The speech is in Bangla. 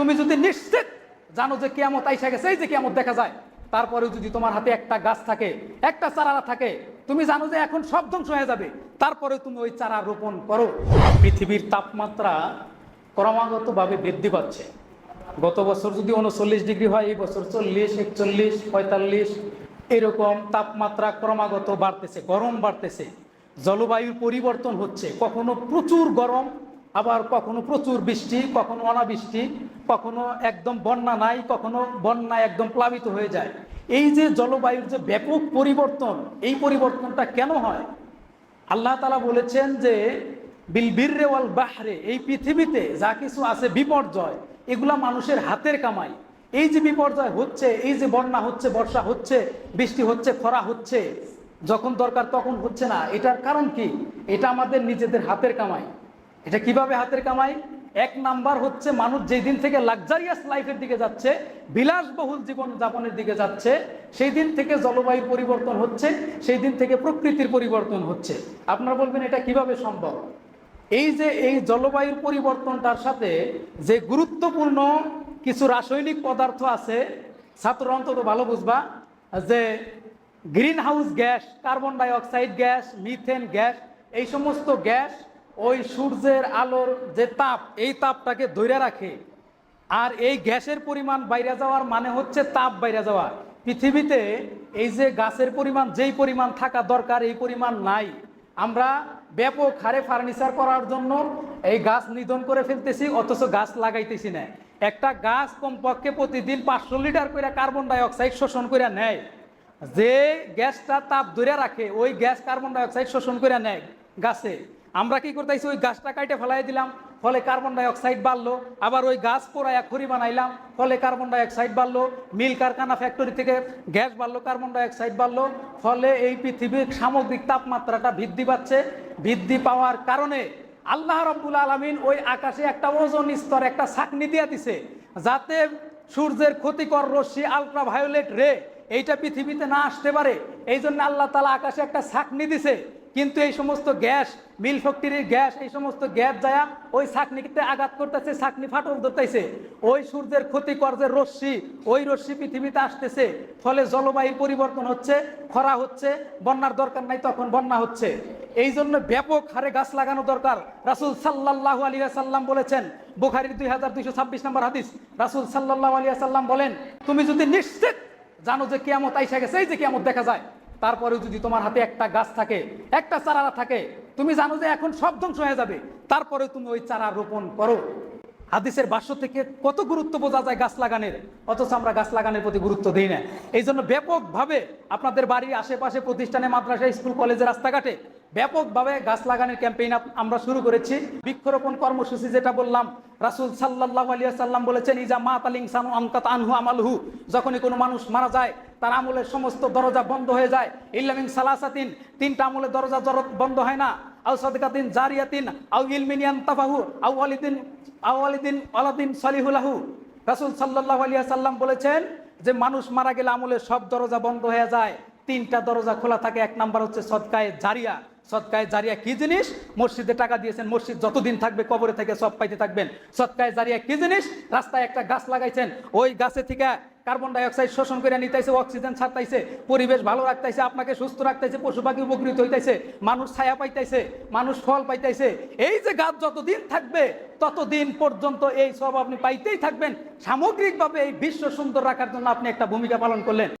তুমি যদি নিশ্চিত জানো যে কেমত আইসা গেছে, এই যে কেমত দেখা যায় তারপরে যদি তোমার হাতে একটা গাছ থাকে, একটা চারা থাকে, তুমি জানো যে এখন সব ধ্বংস হয়ে যাবে। তারপরে তুমি ওই চারা রোপণ করো। পৃথিবীর তাপমাত্রা ক্রমাগতভাবে বৃদ্ধি পাচ্ছে। গত বছর যদি উনচল্লিশ ডিগ্রি হয়, এই বছর চল্লিশ, একচল্লিশ, পঁয়তাল্লিশ, এরকম তাপমাত্রা ক্রমাগত বাড়তেছে, গরম বাড়তেছে। জলবায়ুর পরিবর্তন হচ্ছে। কখনো প্রচুর গরম আবার কখনো প্রচুর বৃষ্টি, কখনো অনাবৃষ্টি, কখনো একদম বন্যা নাই, কখনো বন্যা একদম প্লাবিত হয়ে যায়। এই যে জলবায়ুর যে ব্যাপক পরিবর্তন, এই পরিবর্তনটা কেন হয়? আল্লাহ তালা বলেছেন যে বিলবিররে ওয়াল বাহরে, এই পৃথিবীতে যা কিছু আছে বিপর্যয়, এগুলা মানুষের হাতের কামাই। এই যে বিপর্যয় হচ্ছে, এই যে বন্যা হচ্ছে, বর্ষা হচ্ছে, বৃষ্টি হচ্ছে, খরা হচ্ছে, যখন দরকার তখন হচ্ছে না। এটার কারণ কি? এটা আমাদের নিজেদের হাতের কামাই। এটা কীভাবে হাতের কামাই? এক নাম্বার হচ্ছে মানুষ যেই দিন থেকে লাক্সারিয়াস লাইফের দিকে যাচ্ছে, বিলাসবহুল জীবন যাপনের দিকে যাচ্ছে, সেই দিন থেকে জলবায়ুর পরিবর্তন হচ্ছে, সেই দিন থেকে প্রকৃতির পরিবর্তন হচ্ছে। আপনারা বলবেন, এটা কীভাবে সম্ভব? এই যে এই জলবায়ুর পরিবর্তনটার সাথে যে গুরুত্বপূর্ণ কিছু রাসায়নিক পদার্থ আছে, ছাত্র অন্তত ভালো বুঝবা, যে greenhouse gas carbon dioxide gas methane gas এই সমস্ত গ্যাস ওই সূর্যের আলোর যে তাপ, এই তাপটাকে ধরে রাখে। আর এই গ্যাসের পরিমাণ বাইরে যাওয়ার মানে হচ্ছে তাপ বাইরে যাওয়া। পৃথিবীতে এই যে গাছের পরিমাণ, যেই পরিমাণ থাকা দরকার, এই পরিমাণ নাই। আমরা ব্যাপক হারে ফার্নিচার করার জন্য এই গাছ নিধন করে ফেলতেছি, অথচ গাছ লাগাইতেছি না। একটা গাছ কমপক্ষে প্রতিদিন পাঁচশো লিটার করে কার্বন ডাই অক্সাইড শোষণ করে নেয়। যে গ্যাসটা তাপ ধরে রাখে, ওই গ্যাস কার্বন ডাই অক্সাইড শোষণ করে নেয় গাছে। আমরা কি করতেছি? ওই গাছটা কাটে ফেলাই দিলাম, ফলে কার্বন ডাই অক্সাইড বাড়লো। আবার ওই গাছ পোড়ায় খড়ি বানাইলাম, ফলে কার্বন ডাই অক্সাইড বাড়লো। মিল কারখানা ফ্যাক্টরি থেকে গ্যাস বাড়লো কার্বন ডাই অক্সাইড বাড়লো। ফলে এই পৃথিবীর সামগ্রিক তাপমাত্রাটা বৃদ্ধি পাচ্ছে। বৃদ্ধি পাওয়ার কারণে আল্লাহ রব্বুল আলমিন ওই আকাশে একটা ওজন স্তর, একটা ছাকনি দিয়ে দিছে, যাতে সূর্যের ক্ষতিকর রশ্মি আলট্রা ভায়োলেট রে এইটা পৃথিবীতে না আসতে পারে। এই জন্য আল্লাহ তালা আকাশে একটা ছাকনি দিছে। কিন্তু এই সমস্ত গ্যাস, মিল ফ্যাক্টরির গ্যাস, এই সমস্ত গ্যাস যায় ওই ছাকনিতে আঘাত করতেছে, ছাকনি ফাটল ধরতেছে। ওই সূর্যের ক্ষতিকর যে রশ্মি, ওই রশ্মি পৃথিবীতে আসতেছে। ফলে জলবায়ুর পরিবর্তন হচ্ছে, খরা হচ্ছে, বন্যার দরকার নাই, তখন বন্যা হচ্ছে। এই জন্য ব্যাপক হারে গাছ লাগানো দরকার। রাসুল সাল্লাহ আলী সাল্লাম বলেছেন, বুখারির দুই হাজার দুইশো ছাব্বিশ নম্বর হাদিস, রাসুল সাল্লাহ আলী সাল্লাম বলেন, তুমি যদি নিশ্চিত জানো যে কেমত আইসা গেছে, এই যে কেমত দেখা যায় তারপরে যদি তোমার হাতে একটা গাছ থাকে, একটা চারা থাকে, তুমি জানো যে এখন সব ধ্বংস হয়ে যাবে। তারপরে তুমি ওই চারা রোপণ করো। হাদিসের বাস্য থেকে কত গুরুত্ব বোঝা যায় গাছ লাগানোর, অথচ আমরা গাছ লাগানোর প্রতি গুরুত্ব দিই না। এই জন্য ব্যাপকভাবে আপনাদের বাড়ির আশেপাশে প্রতিষ্ঠানে, মাদ্রাসা, স্কুল কলেজে রাস্তাঘাটে ব্যাপকভাবে গাছ লাগানোর ক্যাম্পেইন আমরা শুরু করেছি। বৃক্ষরোপণ কর্মসূচি যেটা বললাম, রাসুল সাল্লাহ আলিয়া সাল্লাম বলেছেন, ইজা মা তালিং সানু আনহু আমালহু। যখনই কোনো মানুষ মারা যায়, তার আমলের সমস্ত দরজা বন্ধ হয়ে যায়। ইল্লামিন সালাসাতিন, তিনটা আমলের দরজা বন্ধ হয় না। আউ সাদিকাতিন জারিয়াতিন আউ ইলমিনিয়ান তাফাহু আউ ওয়ালিদিন আউ ওয়ালিদিন ওয়ালাদিন সলিহুলাহু রাসুল সাল্লাহ আলিয়া সাল্লাম বলেছেন যে, মানুষ মারা গেলে আমলের সব দরজা বন্ধ হয়ে যায়। তিনটা দরজা খোলা থাকে, এক নাম্বার হচ্ছে সদকায়ে জারিয়া। সৎকায় জারিয়া কি জিনিস? মসজিদে টাকা দিয়েছেন, মসজিদ যতদিন থাকবে, কবরে থেকে সব পাইতে থাকবেন। সৎকায় জারিয়া কি জিনিস? রাস্তায় একটা গাছ লাগাইছেন, ওই গাছে থেকে কার্বন ডাই অক্সাইড শোষণ করে নিতেছে অক্সিজেন ছাড়তাইছে, পরিবেশ ভালো রাখতেছে আপনাকে সুস্থ রাখতেছে পশু পাখি উপকৃত হইতেছে মানুষ ছায়া পাইতেছে মানুষ ফল পাইতেছে এই যে গাছ যতদিন থাকবে, ততদিন পর্যন্ত এই সব আপনি পাইতেই থাকবেন। সামগ্রিকভাবে এই বিশ্ব সুন্দর রাখার জন্য আপনি একটা ভূমিকা পালন করলেন।